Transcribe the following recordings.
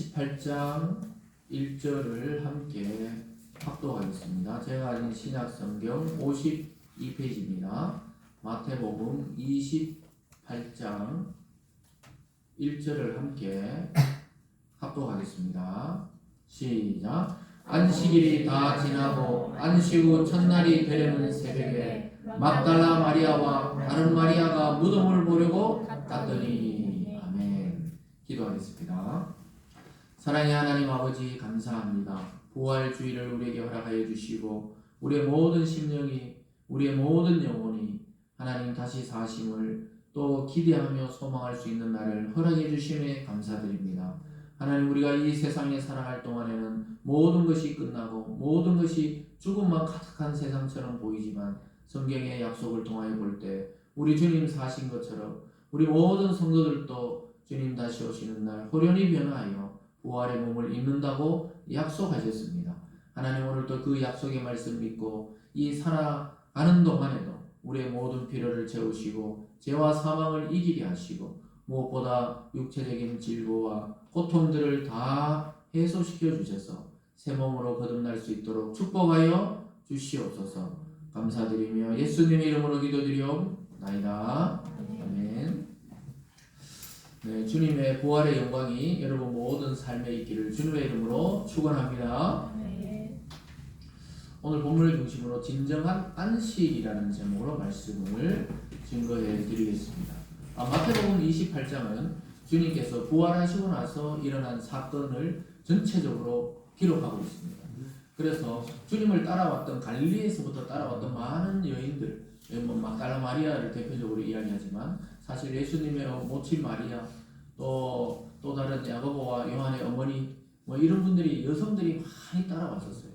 18장 1절을 함께 합독하겠습니다. 제가 가진 신약 성경 52페이지입니다. 마태복음 28장 1절을 함께 합독하겠습니다. 시작. 안식일이 다 지나고 안식 후 첫날이 되려는 새벽에 막달라 마리아와 다른 마리아가 무덤을 보려고 갔더니 아멘. 기도하겠습니다. 사랑의 하나님 아버지 감사합니다. 부활 주일을 우리에게 허락하여 주시고 우리의 모든 심령이 우리의 모든 영혼이 하나님 다시 사심을 또 기대하며 소망할 수 있는 날을 허락해 주심에 감사드립니다. 하나님 우리가 이 세상에 살아갈 동안에는 모든 것이 끝나고 모든 것이 죽음만 가득한 세상처럼 보이지만 성경의 약속을 통하여 볼 때 우리 주님 사신 것처럼 우리 모든 성도들도 주님 다시 오시는 날 호련히 변화하여 부활의 몸을 입는다고 약속하셨습니다. 하나님 오늘도 그 약속의 말씀 믿고 이 살아가는 동안에도 우리의 모든 필요를 채우시고 죄와 사망을 이기게 하시고 무엇보다 육체적인 질고와 고통들을 다 해소시켜 주셔서 새 몸으로 거듭날 수 있도록 축복하여 주시옵소서 감사드리며 예수님의 이름으로 기도드리옵나이다. 아멘. 네, 주님의 부활의 영광이 여러분 모든 삶에 있기를 주님의 이름으로 축원합니다. 오늘 본문을 중심으로 진정한 안식이라는 제목으로 말씀을 증거해 드리겠습니다. 아, 마태복음 28장은 주님께서 부활하시고 나서 일어난 사건을 전체적으로 기록하고 있습니다. 그래서 주님을 따라왔던 갈릴리에서부터 따라왔던 많은 여인들, 뭐 막달라 마리아를 대표적으로 이야기하지만 사실 예수님의 모친 마리아, 또, 또 다른 야고보와 요한의 어머니, 뭐 이런 분들이 여성들이 많이 따라왔었어요.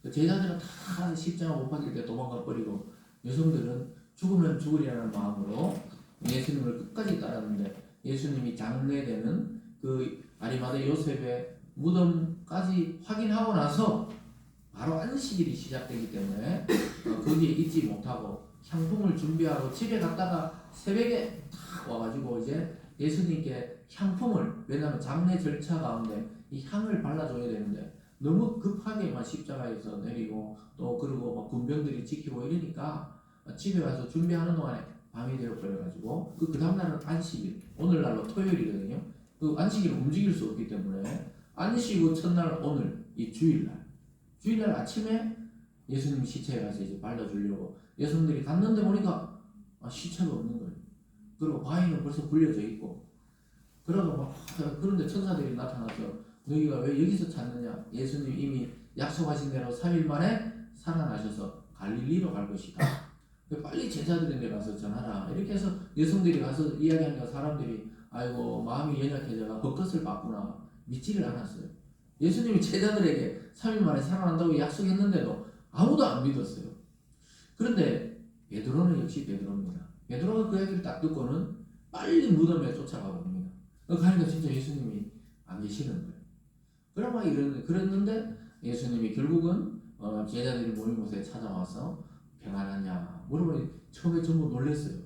그 제자들은 다 십자가 못 박힐 때 도망가 버리고 여성들은 죽으면 죽으리라는 마음으로 예수님을 끝까지 따랐는데 예수님이 장례되는 그 아리마대 요셉의 무덤까지 확인하고 나서 바로 안식일이 시작되기 때문에 어, 거기에 있지 못하고 향품을 준비하고 집에 갔다가 새벽에 탁 와가지고 이제 예수님께 향품을 왜냐하면 장례 절차 가운데 이 향을 발라줘야 되는데 너무 급하게만 십자가에서 내리고 또 그리고 막 군병들이 지키고 이러니까 집에 와서 준비하는 동안에 밤이 되어 버려가지고 그, 그 다음날은 안식일 오늘날로 토요일이거든요. 그 안식일은 움직일 수 없기 때문에 안식 후 첫날 오늘 이 주일날. 주일날 아침에 예수님 시체에 가서 이제 발라주려고 여성들이 갔는데 보니까 아, 시체가 없는 거예요 그리고 바위는 벌써 불려져 있고. 그러고 막 그런데 천사들이 나타나서 너희가 왜 여기서 찾느냐? 예수님 이미 약속하신 대로 3일 만에 살아나셔서 갈릴리로 갈 것이다. 빨리 제자들인데 가서 전하라. 이렇게 해서 여성들이 가서 이야기하니까 사람들이 아이고 마음이 연약해져가 헛것을 봤구나. 믿지를 않았어요. 예수님이 제자들에게 3일 만에 살아난다고 약속했는데도 아무도 안 믿었어요. 그런데 베드로는 역시 베드로입니다 베드로가 그 얘기를 딱 듣고는 빨리 무덤에 쫓아가 버립니다 가니까 진짜 예수님이 안 계시는 거예요 그러면 이런 그랬는데 예수님이 결국은 어, 제자들이 모인 곳에 찾아와서 평안하냐 물어보니 처음에 전부 놀랐어요.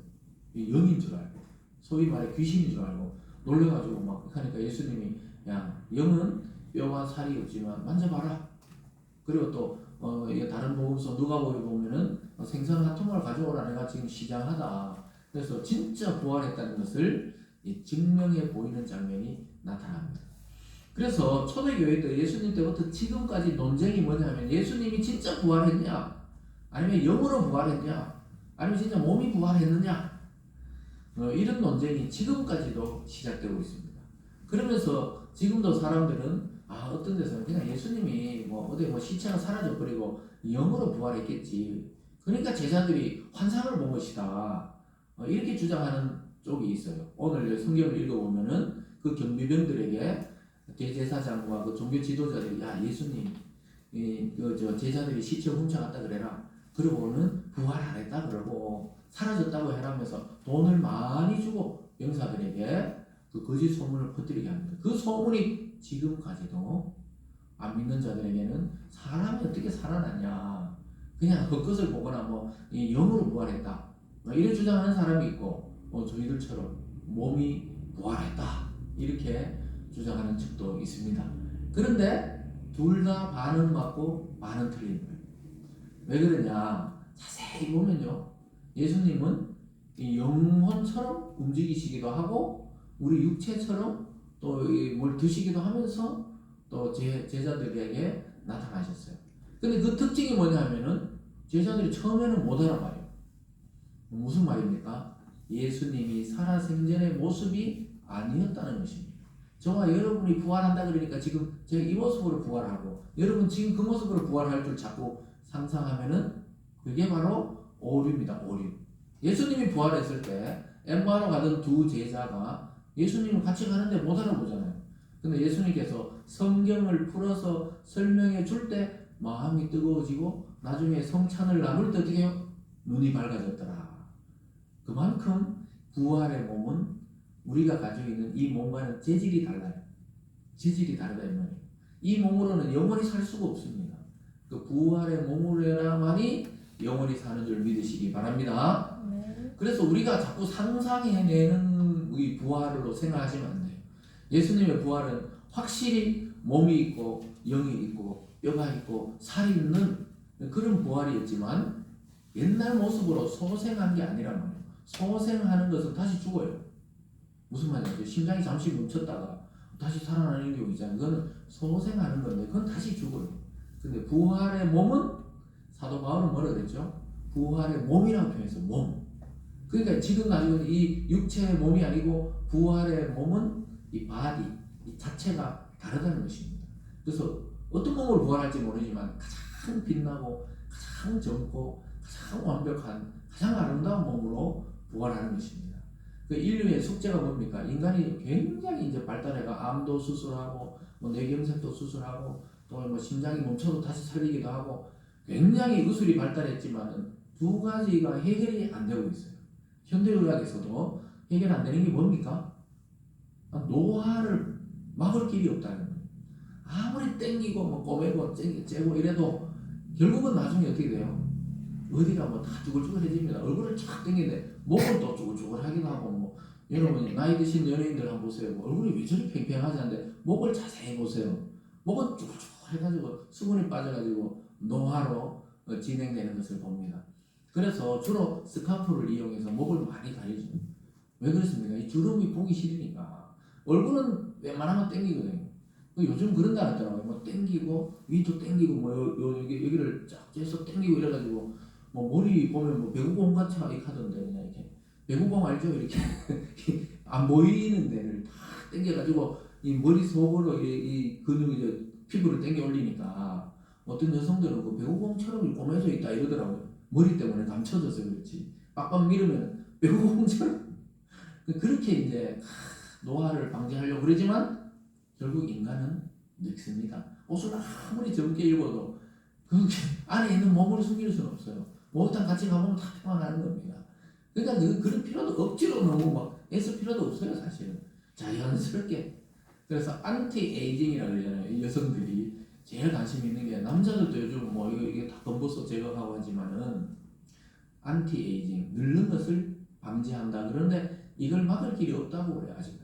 이 영인 줄 알고 소위 말해 귀신인 줄 알고 놀래가지고 막 하니까 예수님이 야 영은 뼈와 살이 없지만 만져봐라. 그리고 또 어, 이게 다른 복음서 누가복음 보면은 어, 생선 한 통을 가져오라 내가 지금 시장하다. 그래서 진짜 부활했다는 것을 이 증명해 보이는 장면이 나타납니다. 그래서 초대교회 때 예수님 때부터 지금까지 논쟁이 뭐냐면 예수님이 진짜 부활했냐 아니면 영으로 부활했냐 아니면 진짜 몸이 부활했느냐 어, 이런 논쟁이 지금까지도 시작되고 있습니다. 그러면서 지금도 사람들은 아 어떤 데서는 그냥 예수님이 뭐 어디 뭐 시체가 사라져 버리고 영으로 부활했겠지. 그러니까 제자들이 환상을 본 것이다. 어, 이렇게 주장하는 쪽이 있어요. 오늘 성경을 읽어보면은 그 경비병들에게 대제사장과 그 종교 지도자들이 야 예수님 이그저 제자들이 시체 훔쳐갔다 그래라. 그러고는 부활 안 했다 그러고 사라졌다고 해라면서 돈을 많이 주고 병사들에게 그 거짓 소문을 퍼뜨리게 합니다. 그 소문이 지금까지도 안 믿는 자들에게는 사람이 어떻게 살아났냐 그냥 헛것을 보거나 뭐 영으로 부활했다 뭐 이런 주장하는 사람이 있고 뭐 저희들처럼 몸이 부활했다 이렇게 주장하는 측도 있습니다. 그런데 둘 다 반은 맞고 반은 틀린 거예요. 왜 그러냐? 자세히 보면요. 예수님은 이 영혼처럼 움직이시기도 하고 우리 육체처럼 또 뭘 드시기도 하면서 또 제, 제자들에게 나타나셨어요. 근데 그 특징이 뭐냐면은 제자들이 처음에는 못 알아봐요. 무슨 말입니까? 예수님이 살아생전의 모습이 아니었다는 것입니다. 저와 여러분이 부활한다 그러니까 지금 제가 이 모습으로 부활하고 여러분 지금 그 모습으로 부활할 줄 자꾸 상상하면은 그게 바로 오류입니다. 오류. 예수님이 부활했을 때 엠바로 가던 두 제자가 예수님을 같이 가는데 못 알아보잖아요. 근데 예수님께서 성경을 풀어서 설명해 줄 때 마음이 뜨거워지고 나중에 성찬을 나눌 때 어떻게 해요? 눈이 밝아졌더라. 그만큼 부활의 몸은 우리가 가지고 있는 이 몸과는 재질이 달라요. 재질이 다르다 이 말이에요. 이 몸으로는 영원히 살 수가 없습니다. 그 부활의 몸으로야만이 영원히 사는 줄 믿으시기 바랍니다. 네. 그래서 우리가 자꾸 상상해내는 우리 부활로 생각하시면 안 돼요. 예수님의 부활은 확실히 몸이 있고 영이 있고 뼈가 있고 살이 있는 그런 부활이었지만 옛날 모습으로 소생한 게 아니란 말이에요. 소생하는 것은 다시 죽어요. 무슨 말이냐면 심장이 잠시 멈췄다가 다시 살아나는 경우 있잖아요. 그거는 소생하는 건데 그건 다시 죽어요. 근데 부활의 몸은 사도 바울은 뭐라 그랬죠? 부활의 몸이라고 표현해서 몸. 그러니까 지금 가지고 이 육체의 몸이 아니고 부활의 몸은 이 바디, 이 자체가 다르다는 것입니다. 그래서 어떤 몸으로 부활할지 모르지만 가장 빛나고 가장 젊고 가장 완벽한 가장 아름다운 몸으로 부활하는 것입니다. 그 인류의 숙제가 뭡니까? 인간이 굉장히 이제 발달해가 암도 수술하고 뭐 뇌경색도 수술하고 또 뭐 심장이 멈춰도 다시 살리기도 하고 굉장히 의술이 발달했지만은 두 가지가 해결이 안 되고 있어요. 현대의학에서도 해결 안 되는 게 뭡니까? 아, 노화를 막을 길이 없다는 거예요. 아무리 땡기고 뭐 꼬매고 째고, 이래도 결국은 나중에 어떻게 돼요? 어디가 뭐 다 쭈글쭈글해집니다. 얼굴을 쫙 땡기는데 목은 또 쭈글쭈글하기도 하고 뭐 여러분 나이 드신 연예인들 한번 보세요. 뭐 얼굴이 왜 저리 팽팽하지 않는데 목을 자세히 보세요. 목은 쭈글쭈글해가지고 수분이 빠져가지고 노화로 어, 진행되는 것을 봅니다. 그래서 주로 스카프를 이용해서 목을 많이 가리죠. 왜 그렇습니까? 이 주름이 보기 싫으니까. 얼굴은 웬만하면 땡기거든요. 그 요즘 그런다 하더라고요. 뭐 땡기고 위도 땡기고 뭐 요, 요 여기 여기를 쫙 째서 땡기고 이래가지고 뭐 머리 보면 뭐 배구공 같이 하던데 그냥 이렇게 배구공 알죠? 이렇게 안 보이는 데를 다 땡겨가지고 이 머리 속으로 이, 이 근육이 이제 피부를 땡겨 올리니까 어떤 여성들은 그 배구공처럼 꼬매져 있다 이러더라고요. 머리 때문에 감춰져서 그렇지. 빡빡 밀으면 배구공처럼 그렇게 이제 노화를 방지하려고 그러지만 결국 인간은 늙습니다. 옷을 아무리 젊게 입어도 그 안에 있는 몸을 숨길 수는 없어요. 목욕탕 같이 가보면 다 나는 겁니다. 그러니까 그, 그런 필요도 억지로 너무 막 애쓸 필요도 없어요 사실은. 자연스럽게. 그래서 안티 에이징이라고 그러잖아요. 이 여성들이 제일 관심 있는 게 남자들도 요즘 뭐 이거 이게 다 검버섯 제거하고 하지만은 안티 에이징 늙는 것을 방지한다. 그런데 이걸 막을 길이 없다고 그래요 아직은.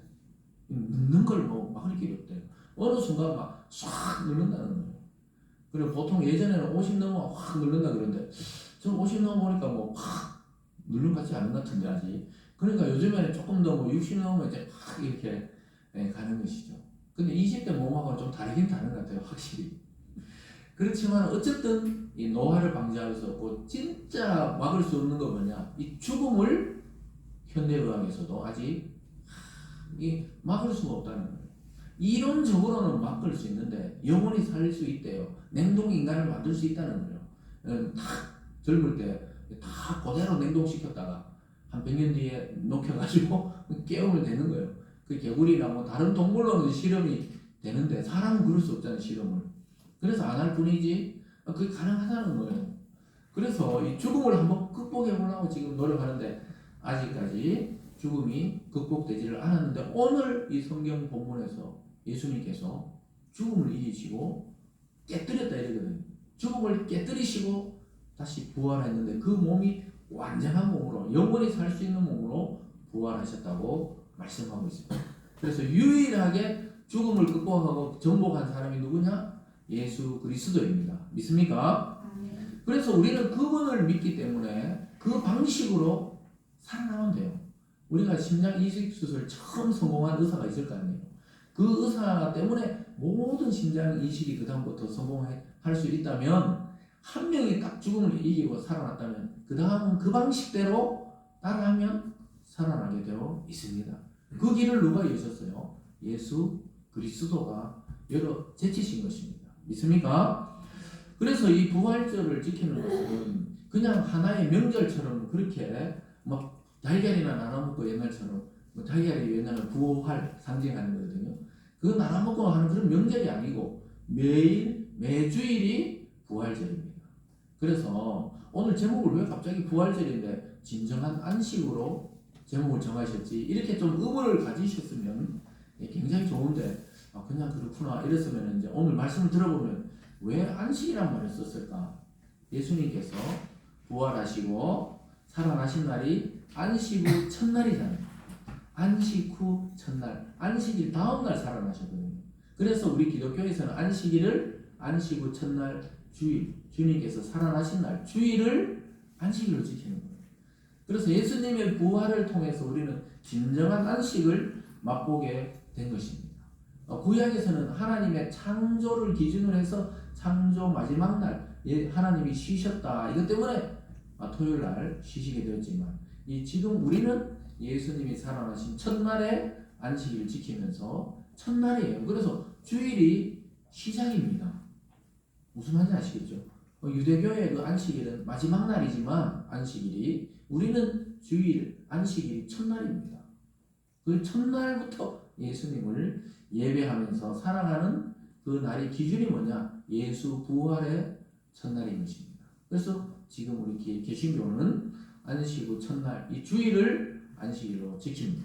늙는 걸 뭐 막을 길이 없대요. 어느 순간 막 싹 늙는다는 거예요. 그리고 보통 예전에는 50 넘어 확 늙는다 그러는데 저 50 넘어 보니까 뭐 확 늙는 것 같지 않은 것 같은데 아직. 그러니까 요즘에는 조금 더뭐60 넘으면 이제 확 이렇게 예, 가는 것이죠. 근데 20대 몸하고는 좀 다르긴 다른 것 같아요, 확실히. 그렇지만 어쨌든 이 노화를 방지할 수 없고 진짜 막을 수 없는 거 뭐냐? 이 죽음을 현대의학에서도 아직 이 막을 수가 없다는 거예요. 이론적으로는 막을 수 있는데 영원히 살 수 있대요. 냉동 인간을 만들 수 있다는 거예요. 어, 다 젊을 때 다 그대로 냉동시켰다가 한 100년 뒤에 녹여가지고 깨우면 되는 거예요. 그 개구리나 뭐 다른 동물로는 실험이 되는데 사람은 그럴 수 없잖아요 실험을. 그래서 안 할 뿐이지 어, 그게 가능하다는 거예요. 그래서 이 죽음을 한번 극복해 보려고 지금 노력하는데 아직까지 죽음이 극복되지를 않았는데 오늘 이 성경 본문에서 예수님께서 죽음을 이기시고 깨뜨렸다 이러거든요. 죽음을 깨뜨리시고 다시 부활했는데 그 몸이 완전한 몸으로 영원히 살 수 있는 몸으로 부활하셨다고 말씀하고 있습니다. 그래서 유일하게 죽음을 극복하고 정복한 사람이 누구냐? 예수 그리스도입니다. 믿습니까? 그래서 우리는 그분을 믿기 때문에 그 방식으로 살아나면 돼요. 우리가 심장 이식 수술 처음 성공한 의사가 있을 거 아니에요. 그 의사 때문에 모든 심장 이식이 그다음부터 성공할 수 있다면 한 명이 딱 죽음을 이기고 살아났다면 그 다음은 그 방식대로 따라하면 살아나게 되어 있습니다. 그 길을 누가 여셨어요? 예수 그리스도가 열어 제치신 것입니다. 믿습니까? 그래서 이 부활절을 지키는 것은 그냥 하나의 명절처럼 그렇게 막 달걀이나 나눠 먹고 옛날처럼 뭐 달걀이 왜냐면 부활 상징하는 거거든요. 그 나눠 먹고 하는 그런 명절이 아니고 매일 매주일이 부활절입니다. 그래서 오늘 제목을 왜 갑자기 부활절인데 진정한 안식으로 제목을 정하셨지 이렇게 좀 의문을 가지셨으면 예, 굉장히 좋은데 아, 그냥 그렇구나 이랬으면 이제 오늘 말씀을 들어보면 왜 안식이란 말을 썼을까? 예수님께서 부활하시고 살아나신 날이 안식 후 첫날이잖아요. 안식 후 첫날, 안식일 다음 날 살아나셨거든요. 그래서 우리 기독교에서는 안식일을 안식 후 첫날 주일, 주님께서 살아나신 날 주일을 안식일로 지키는 거예요. 그래서 예수님의 부활을 통해서 우리는 진정한 안식을 맛보게 된 것입니다. 어, 구약에서는 하나님의 창조를 기준으로 해서 창조 마지막 날 예, 하나님이 쉬셨다 이것 때문에 아, 토요일 날 쉬시게 되었지만 이 지금 우리는 예수님이 살아나신 첫날에 안식일을 지키면서 첫날이에요. 그래서 주일이 시작입니다. 무슨 말인지 아시겠죠? 어, 유대교의 그 안식일은 마지막 날이지만 안식일이 우리는 주일 안식일이 첫날입니다. 그 첫날부터 예수님을 예배하면서 사랑하는 그 날의 기준이 뭐냐? 예수 부활의 첫날인 것입니다. 그래서 지금 우리 개- 개신교는 안식 후 첫날 이 주일을 안식일로 지킵니다.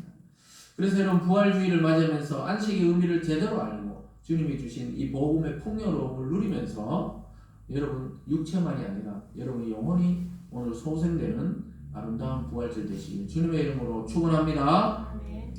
그래서 여러분 부활주의를 맞이하면서 안식의 의미를 제대로 알고 주님이 주신 이 복음의 풍요로움을 누리면서 여러분 육체만이 아니라 여러분의 영혼이 오늘 소생되는 아름다운 부활절 되시길 주님의 이름으로 축원합니다. 아멘.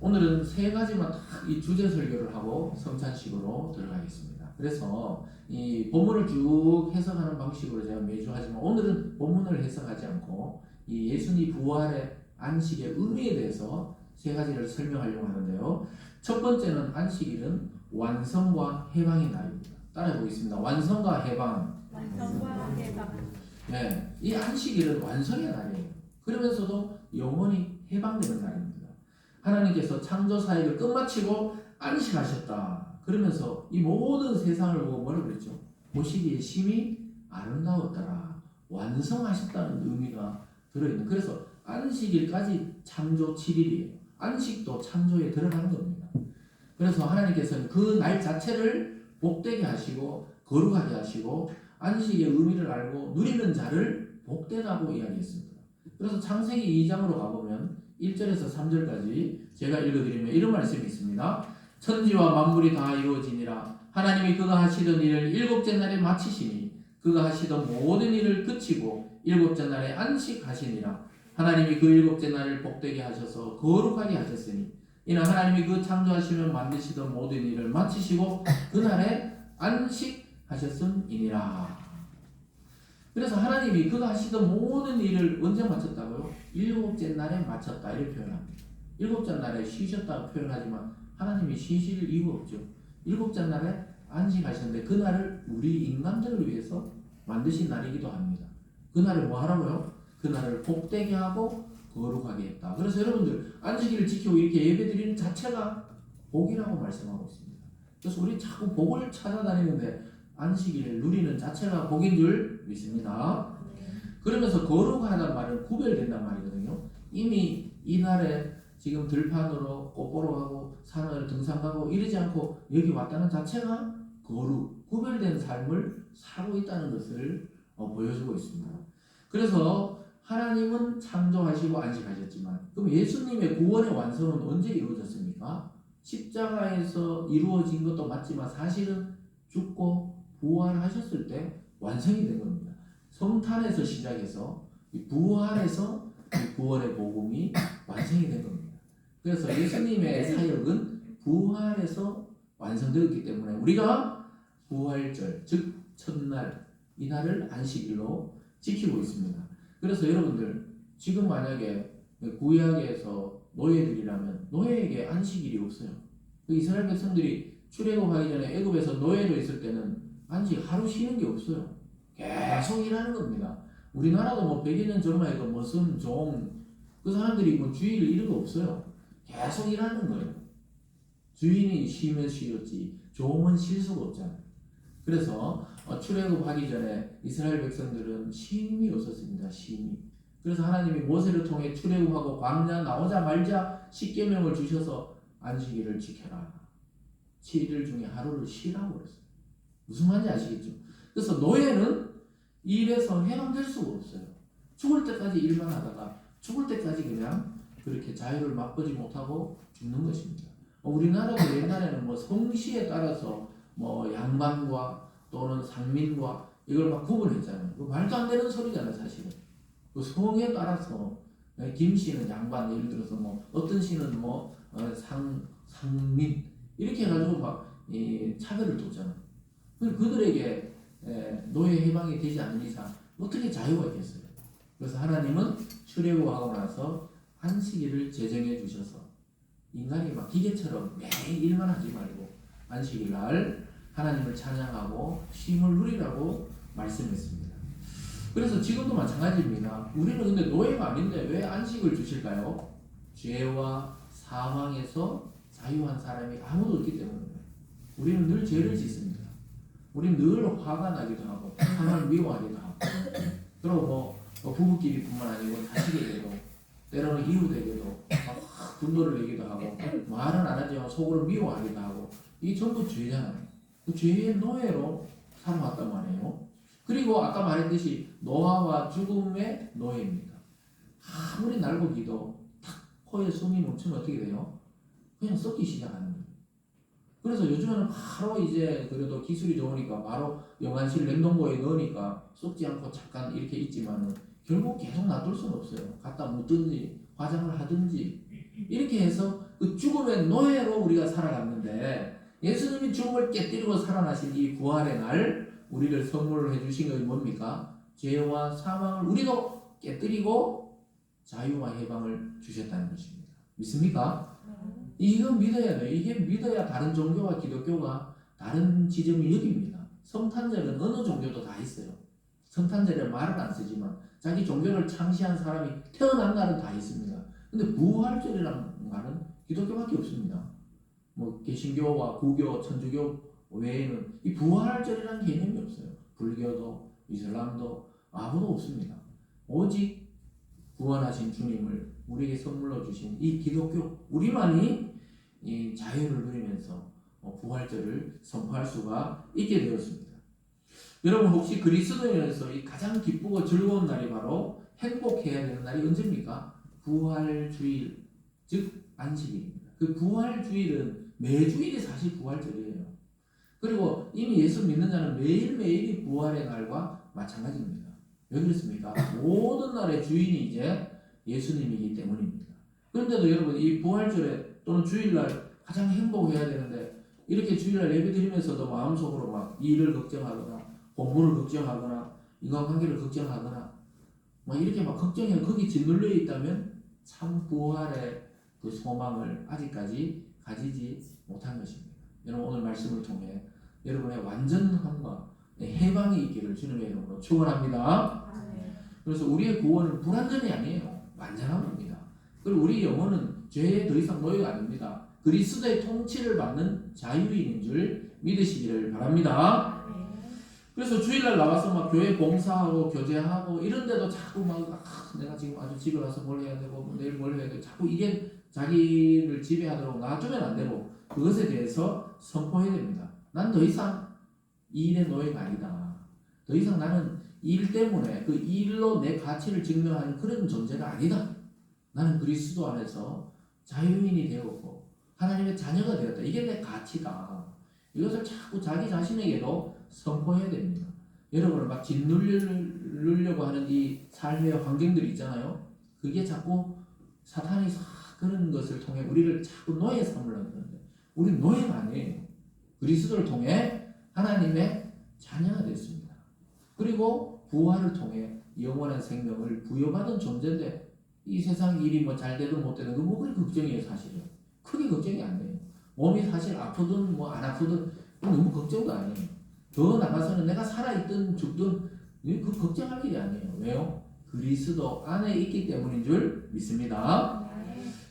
오늘은 세 가지만 딱 이 주제 설교를 하고 성찬식으로 들어가겠습니다. 그래서 이 본문을 쭉 해석하는 방식으로 제가 매주 하지만 오늘은 본문을 해석하지 않고 이 예수님 부활의 안식의 의미에 대해서 세 가지를 설명하려고 하는데요. 첫 번째는 안식일은 완성과 해방의 날입니다. 따라해 보겠습니다. 완성과 해방. 완성과 해방. 네, 이 안식일은 완성의 날이에요. 그러면서도 영원히 해방되는 날입니다. 하나님께서 창조 사역을 끝마치고 안식하셨다. 그러면서 이 모든 세상을 보고 뭐라 그랬죠? 보시기에 심히 아름다웠더라. 완성하셨다는 의미가 들어있는. 그래서 안식일까지 창조 7일이에요. 안식도 창조에 들어가는 겁니다. 그래서 하나님께서는 그 날 자체를 복되게 하시고 거룩하게 하시고 안식의 의미를 알고 누리는 자를 복되다고 이야기했습니다. 그래서 창세기 2장으로 가보면 1절에서 3절까지 제가 읽어드리면 이런 말씀이 있습니다. 천지와 만물이 다 이루어지니라. 하나님이 그가 하시던 일을 일곱째 날에 마치시니 그가 하시던 모든 일을 그치고 일곱째 날에 안식하시니라. 하나님이 그 일곱째 날을 복되게 하셔서 거룩하게 하셨으니 이는 하나님이 그 창조하시며 만드시던 모든 일을 마치시고 그날에 안식하셨음이니라 그래서 하나님이 그가 하시던 모든 일을 언제 마쳤다고요? 일곱째 날에 마쳤다 이렇게 표현합니다. 일곱째 날에 쉬셨다고 표현하지만 하나님이 쉬실 이유 없죠. 일곱째 날에 안식하셨는데 그 날을 우리 인간들을 위해서 만드신 날이기도 합니다. 그 날을 뭐 하라고요? 그 날을 복되게 하고 거룩하게 했다. 그래서 여러분들 안식일을 지키고 이렇게 예배드리는 자체가 복이라고 말씀하고 있습니다. 그래서 우리 자꾸 복을 찾아다니는데 안식일을 누리는 자체가 복인 줄 믿습니다. 그러면서 거룩하다는 말은 구별된단 말이거든요. 이미 이날에 지금 들판으로 꽃보러 가고 산을 등산 가고 이러지 않고 여기 왔다는 자체가 거룩, 구별된 삶을 살고 있다는 것을 어, 보여주고 있습니다. 그래서 하나님은 창조하시고 안식하셨지만 그럼 예수님의 구원의 완성은 언제 이루어졌습니까? 십자가에서 이루어진 것도 맞지만 사실은 죽고 부활하셨을 때 완성이 된 겁니다. 성탄에서 시작해서 이 부활에서 이 구원의 복음이 완성이 된 겁니다. 그래서 예수님의 사역은 부활에서 완성되었기 때문에 우리가 부활절 즉 첫날 이 날을 안식일로 지키고 있습니다. 그래서 여러분들 지금 만약에 구약에서 노예들이라면 노예에게 안식일이 없어요. 그 이스라엘 백성들이 출애굽하기 전에 애굽에서 노예로 있을 때는 안식 하루 쉬는 게 없어요. 계속 일하는 겁니다. 우리나라도 뭐 100여 전만 해도 무슨 종, 그 사람들이 뭐 주일 이런 거 없어요. 계속 일하는 거예요. 주인이 쉬면 쉬었지, 종은 쉴 수가 없잖아요. 그래서 어, 출애굽하기 전에 이스라엘 백성들은 쉼이 없었습니다. 쉼이. 그래서 하나님이 모세를 통해 출애굽하고 광야 나오자마자 십계명을 주셔서 안식일을 지켜라. 7일 중에 하루를 쉬라고 그랬어요. 무슨 말인지 아시겠죠? 그래서 노예는 일에서 해방될 수가 없어요. 죽을 때까지 일만 하다가 죽을 때까지 그냥 그렇게 자유를 맛보지 못하고 죽는 것입니다. 어, 우리나라도 옛날에는 뭐 성씨에 따라서 뭐 양반과 또는 상민과 이걸 막 구분했잖아요. 그 말도 안 되는 소리잖아요, 사실은. 그 성에 따라서 네, 김 씨는 양반 예를 들어서 뭐 어떤 씨는 뭐 어, 상 상민 이렇게 해가지고 막 이, 차별을 뒀잖아요. 그 그들에게 에, 노예 해방이 되지 않는 이상 어떻게 자유가 있겠어요? 그래서 하나님은 출애굽하고 나서 안식일을 제정해 주셔서 인간이 막 기계처럼 매일 일만 하지 말고 안식일 날 하나님을 찬양하고 쉼을 누리라고 말씀했습니다. 그래서 지금도 마찬가지입니다. 우리는 근데 노예가 아닌데 왜 안식을 주실까요? 죄와 사망에서 자유한 사람이 아무도 없기 때문에 우리는 늘 죄를 짓습니다. 우리는 늘 화가 나기도 하고 하나님을 미워하기도 하고 그리고 뭐, 뭐 부부끼리뿐만 아니고 자식에게도 때로는 이웃에게도 막 분노를 내기도 하고 말은 안 하지만 속으로 미워하기도 하고 이게 전부 죄잖아요. 그 죄의 노예로 살아왔단 말이에요. 그리고 아까 말했듯이 노아와 죽음의 노예입니다. 아무리 날고 기도 탁 코에 숨이 멈추면 어떻게 돼요? 그냥 썩기 거예요. 그래서 요즘에는 바로 이제 그래도 기술이 좋으니까 바로 영안실 냉동고에 넣으니까 썩지 않고 잠깐 이렇게 있지만은 결국 계속 놔둘 수는 없어요. 갖다 묻든지 화장을 하든지 이렇게 해서 그 죽음의 노예로 우리가 살아갔는데 예수님이 죽음을 깨뜨리고 살아나신 이 부활의 날 우리를 선물을 해주신 것이 뭡니까? 죄와 사망을 우리도 깨뜨리고 자유와 해방을 주셨다는 것입니다. 믿습니까? 이건 믿어야 돼요. 이게 믿어야 다른 종교와 기독교가 다른 지점이 여기입니다. 성탄절은 어느 종교도 다 있어요. 성탄절에 말은 안 쓰지만 자기 종교를 창시한 사람이 태어난 날은 다 있습니다. 근데 부활절이라는 말은 기독교밖에 없습니다. 뭐 개신교와 구교, 천주교 외에는 이 부활절이라는 개념이 없어요. 불교도 이슬람도 아무도 없습니다. 오직 구원하신 주님을 우리에게 선물로 주신 이 기독교 우리만이 이 자유를 누리면서 어, 부활절을 선포할 수가 있게 되었습니다. 여러분 혹시 그리스도인에서 이 가장 기쁘고 즐거운 날이 바로 행복해야 되는 날이 언제입니까? 부활주일 즉 안식일입니다. 그 부활주일은 매주일이 사실 부활절이에요. 그리고 이미 예수 믿는 자는 매일매일이 부활의 날과 마찬가지입니다. 왜 그렇습니까? 모든 날의 주인이 이제 예수님이기 때문입니다. 그런데도 여러분 이 부활절에 또는 주일날 가장 행복해야 되는데 이렇게 주일날 예배 드리면서도 마음속으로 막 일을 걱정하거나 공부를 걱정하거나 인간관계를 걱정하거나 막 이렇게 막 걱정해 거기 짓눌려 있다면 참 부활의 그 소망을 아직까지 가지지 못한 것입니다. 여러분 오늘 말씀을 통해 여러분의 완전함과 해방이 있기를 주님의 이름으로 축원합니다. 그래서 우리의 구원은 불완전이 아니에요. 완전함입니다. 그리고 우리 영혼은 죄에 더 이상 노예가 아닙니다. 그리스도의 통치를 받는 자유인인 줄 믿으시기를 바랍니다. 그래서 주일날 나와서 막 교회 봉사하고 교제하고 이런데도 자꾸 막 아, 내가 지금 아주 집에 가서 뭘 해야 되고 뭐 내일 뭘 해야 되고 자꾸 이게 자기를 지배하도록 놔두면 안 되고 그것에 대해서 선포해야 됩니다. 난 더 이상 이 일의 노예가 아니다. 더 이상 나는 일 때문에 그 일로 내 가치를 증명하는 그런 존재가 아니다. 나는 그리스도 안에서 자유인이 되었고 하나님의 자녀가 되었다. 이게 내 가치다. 이것을 자꾸 자기 자신에게도 선포해야 됩니다. 여러분을 막 짓누르려고 하는 이 삶의 환경들이 있잖아요. 그게 자꾸 사탄이 사- 그런 것을 통해 우리를 자꾸 노예 삼으려고 하는데 우리 노예가 아니에요. 그리스도를 통해 하나님의 자녀가 됐습니다. 그리고 부활을 통해 영원한 생명을 부여받은 존재인데 이 세상 일이 뭐 잘 되든 못 되든 그뭐 그리 걱정이에요 사실은. 크게 걱정이 안 돼요. 몸이 사실 아프든 뭐 안 아프든 너무 걱정도 아니에요. 더 나가서는 내가 살아있든 죽든 그 걱정할 일이 아니에요. 왜요? 그리스도 안에 있기 때문인 줄 믿습니다.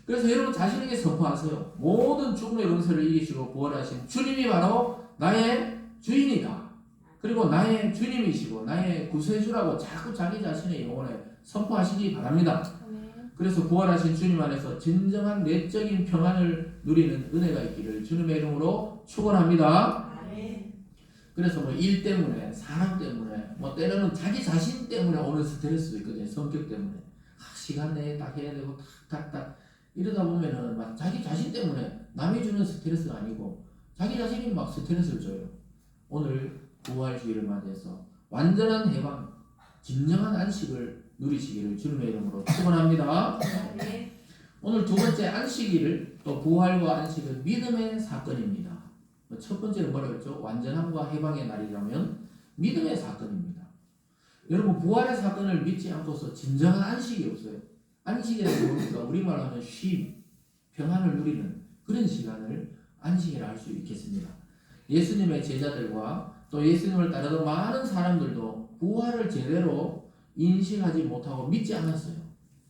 그래서 여러분 자신에게 선포하세요. 모든 죽음의 근세를 이기시고 부활하신 주님이 바로 나의 주인이다. 그리고 나의 주님이시고 나의 구세주라고 자꾸 자기 자신의 영혼에 선포하시기 바랍니다. 그래서 부활하신 주님 안에서 진정한 내적인 평안을 누리는 은혜가 있기를 주님의 이름으로 축원합니다. 그래서 뭐 일 때문에 사람 때문에 뭐 때로는 자기 자신 때문에 오는 스트레스도 있거든요. 성격 때문에 아, 시간 내에 딱 해야 되고 탁 탁 탁 이러다 보면은 막 자기 자신 때문에 남이 주는 스트레스가 아니고 자기 자신이 막 스트레스를 줘요. 오늘 부활주의를 맞이해서 완전한 해방, 진정한 안식을 누리시기를 주님의 이름으로 축원합니다. 오늘 두 번째 안식일을 또 부활과 안식은 믿음의 사건입니다. 뭐첫 번째는 뭐라고 했죠? 완전함과 해방의 날이라면 믿음의 사건입니다. 여러분 부활의 사건을 믿지 않고서 진정한 안식이 없어요. 안식이라는 뭡니까? 우리말로 하면 쉼, 평안을 누리는 그런 시간을 안식이라 할 수 있겠습니다. 예수님의 제자들과 또 예수님을 따르던 많은 사람들도 부활을 제대로 인식하지 못하고 믿지 않았어요.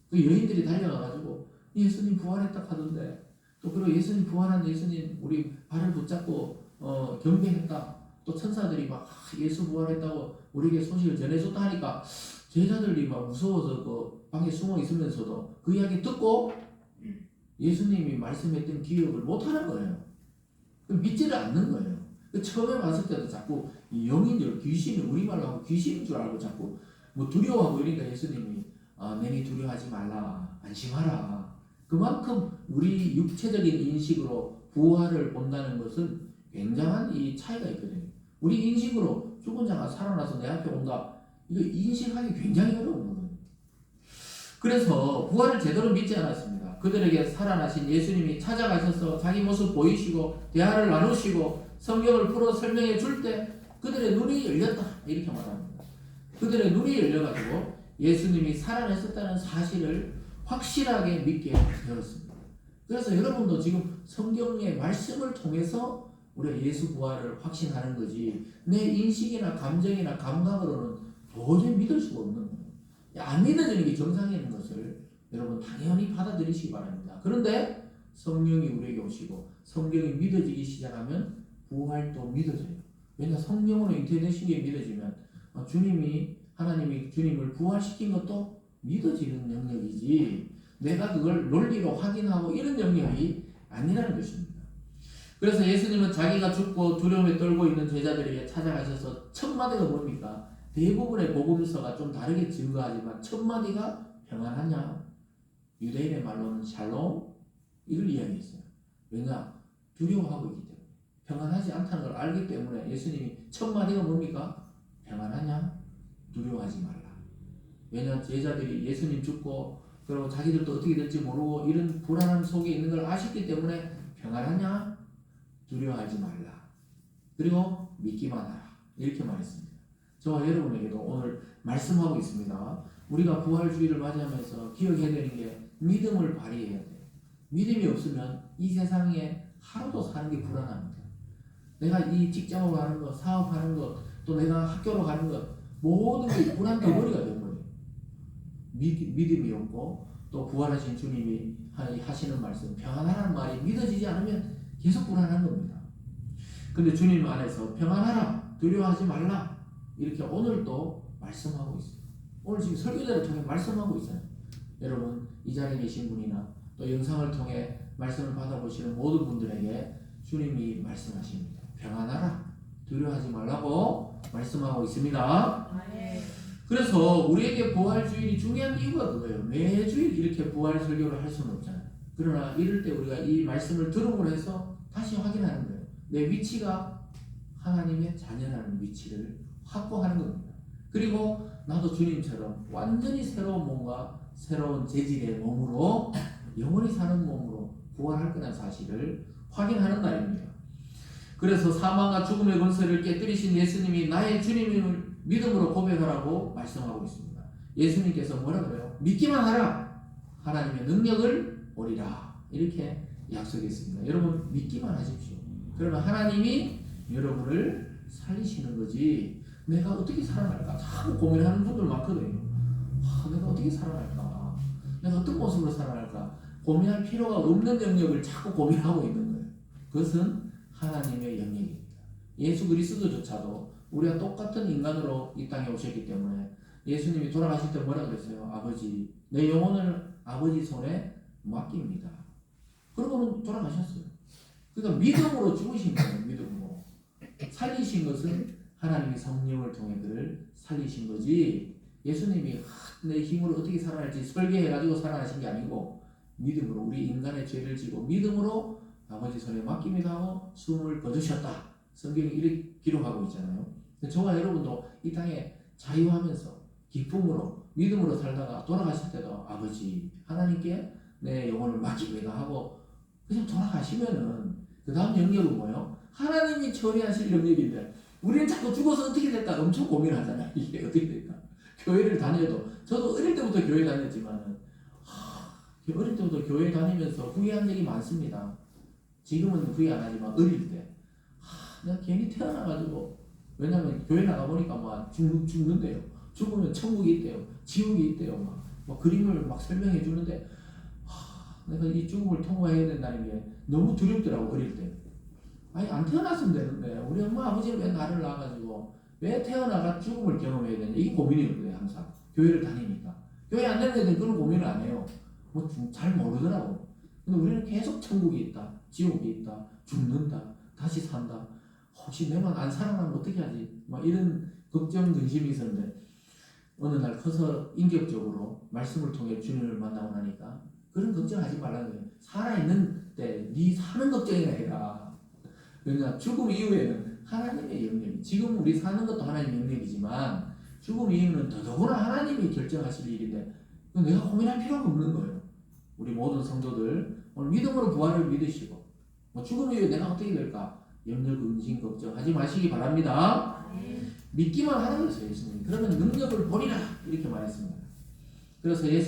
그 여인들이 달려가가지고 예수님 부활했다 하던데 또 그리고 예수님 부활한 예수님 우리 발을 붙잡고 어, 경배했다. 또 천사들이 막 아, 예수 부활했다고 우리에게 소식을 전해줬다 하니까 제자들이 막 무서워서 그 방에 숨어 있으면서도 그 이야기 듣고 예수님이 말씀했던 기억을 못하는 거예요. 그 믿지를 않는 거예요. 그 처음에 봤을 때도 자꾸 이 영인 줄 귀신이 우리말로 하면 귀신인 줄 알고 자꾸 뭐 두려워하고 이러니까 예수님이 아, 내니 두려워하지 말라 안심하라 그만큼 우리 육체적인 인식으로 부활을 본다는 것은 굉장한 이 차이가 있거든요. 우리 인식으로 죽은 자가 살아나서 내 앞에 온다. 이거 인식하기 굉장히 어려운 거거든요. 그래서 부활을 제대로 믿지 않았습니다. 그들에게 살아나신 예수님이 찾아가셔서 자기 모습 보이시고 대화를 나누시고 성경을 풀어 설명해 줄 때 그들의 눈이 열렸다 이렇게 말합니다. 그들의 눈이 열려가지고 예수님이 살아내셨다는 사실을 확실하게 믿게 되었습니다. 그래서 여러분도 지금 성경의 말씀을 통해서 우리가 예수 부활을 확신하는 거지 내 인식이나 감정이나 감각으로는 도저히 믿을 수가 없는 거예요. 안 믿어지는 게 정상인 것을 여러분 당연히 받아들이시기 바랍니다. 그런데 성령이 우리에게 오시고 성경이 믿어지기 시작하면 부활도 믿어져요. 왜냐 성령으로 잉태되신 게 믿어지면 어, 주님이 하나님이 주님을 부활시킨 것도 믿어지는 영역이지 내가 그걸 논리로 확인하고 이런 영역이 아니라는 것입니다. 그래서 예수님은 자기가 죽고 두려움에 떨고 있는 제자들에게 찾아가셔서 첫 마디가 뭡니까? 대부분의 복음서가 좀 다르게 증거하지만 첫 마디가 평안하냐? 유대인의 말로는 샬롬 이걸 이야기했어요. 왜냐? 두려워하고 있기 때문에 평안하지 않다는 걸 알기 때문에 예수님이 첫 마디가 뭡니까? 평안하냐? 두려워하지 말라. 왜냐 제자들이 예수님 죽고 그리고 자기들도 어떻게 될지 모르고 이런 불안함 속에 있는 걸 아셨기 때문에 평안하냐? 두려워하지 말라. 그리고 믿기만 하라. 이렇게 말했습니다. 저와 여러분에게도 오늘 말씀하고 있습니다. 우리가 부활주의를 맞이하면서 기억해야 되는 게 믿음을 발휘해야 돼요. 믿음이 없으면 이 세상에 하루도 사는 게 불안합니다. 내가 이 직장으로 가는 것, 사업하는 것, 또 내가 학교로 가는 것, 모든 게 불안 덩어리가 된 거예요. 믿, 믿음이 없고 또 부활하신 주님이 하- 하시는 말씀 평안하라는 말이 믿어지지 않으면 계속 불안한 겁니다. 근데 주님 안에서 평안하라 두려워하지 말라 이렇게 오늘도 말씀하고 있어요. 오늘 지금 설교자를 통해 말씀하고 있어요. 여러분 이 자리에 계신 분이나 또 영상을 통해 말씀을 받아보시는 모든 분들에게 주님이 말씀하십니다. 평안하라 두려워하지 말라고 말씀하고 있습니다. 그래서 우리에게 부활주일이 중요한 이유가 그거예요. 매주일 이렇게 부활 설교를 할 수는 없잖아요. 그러나 이럴 때 우리가 이 말씀을 들음으로 해서 다시 확인하는 거예요. 내 위치가 하나님의 자녀라는 위치를 확보하는 겁니다. 그리고 나도 주님처럼 완전히 새로운 몸과 새로운 재질의 몸으로 영원히 사는 몸으로 부활할 거라는 사실을 확인하는 날입니다. 그래서 사망과 죽음의 권세를 깨뜨리신 예수님이 나의 주님임을 믿음으로 고백하라고 말씀하고 있습니다. 예수님께서 뭐라 그래요? 믿기만 하라. 하나님의 능력을 오리라. 이렇게 약속했습니다. 여러분 믿기만 하십시오. 그러면 하나님이 여러분을 살리시는 거지. 내가 어떻게 살아갈까? 참 고민하는 분들 많거든요. 아, 내가 어떻게 살아갈까? 내가 어떤 모습으로 살아갈까? 고민할 필요가 없는 영역을 자꾸 고민하고 있는 거예요. 그것은 하나님의 영역입니다. 예수 그리스도조차도 우리가 똑같은 인간으로 이 땅에 오셨기 때문에 예수님이 돌아가실 때 뭐라 그랬어요? 아버지, 내 영혼을 아버지 손에 맡깁니다. 그러고는 돌아가셨어요. 그러니까 믿음으로 죽으신 거예요. 믿음으로. 살리신 것은 하나님의 성령을 통해 그를 살리신 거지 예수님이 하, 내 힘으로 어떻게 살아날지 설계해가지고 살아나신 게 아니고 믿음으로 우리 인간의 죄를 지고 믿음으로 아버지 손에 맡깁니다 하고 숨을 거두셨다. 성경이 이렇게 기록하고 있잖아요. 저와 여러분도 이 땅에 자유하면서 기쁨으로 믿음으로 살다가 돌아가실 때도 아버지 하나님께 내 영혼을 맡깁니다 하고 그냥 돌아가시면은 그 다음 영역은 뭐예요? 하나님이 처리하실 영역인데 우리는 자꾸 죽어서 어떻게 될까 엄청 고민하잖아요. 이게 어떻게 될까? 교회를 다녀도 저도 어릴 때부터 교회 다녔지만은 하, 어릴 때부터 교회 다니면서 후회한 적이 많습니다. 지금은 후회 안 하지만 어릴 때 하, 내가 괜히 태어나가지고 왜냐면 교회 나가 보니까 막 죽, 죽는데요. 죽으면 천국이 있대요. 지옥이 있대요. 막, 막 그림을 막 설명해 주는데 하, 내가 이 죽음을 통과해야 된다는 게 너무 두렵더라고 어릴 때. 아니 안 태어났으면 되는데 우리 엄마 아버지는 왜 나를 낳아가지고 왜 태어나가 죽음을 경험해야 되냐 이게 고민이었거든요 항상 교회를 다니니까 교회 안 다니는 애들은 그런 고민을 안 해요 뭐 잘 모르더라고 우리는 계속 천국이 있다 지옥이 있다 죽는다 다시 산다. 혹시 내만 안 살아나면 어떻게 하지? 막 이런 걱정 근심이 있었는데 어느 날 커서 인격적으로 말씀을 통해 주님을 만나고 나니까 그런 걱정하지 말라는 거예요. 살아있는 때 네 사는 걱정이나 해라. 그러니까 죽음 이후에는 하나님의 영역이 지금 우리 사는 것도 하나님의 영역이지만 죽음 이후는 더더구나 하나님이 결정하실 일인데 내가 고민할 필요가 없는 거예요. 우리 모든 성도들 오늘 믿음으로 부활을 믿으시고 뭐 죽음 이후에 내가 어떻게 될까 염려 근심 걱정하지 마시기 바랍니다. 믿기만 하는 것이에요 예수님. 그러면 능력을 보리라 이렇게 말했습니다. 그래서 예수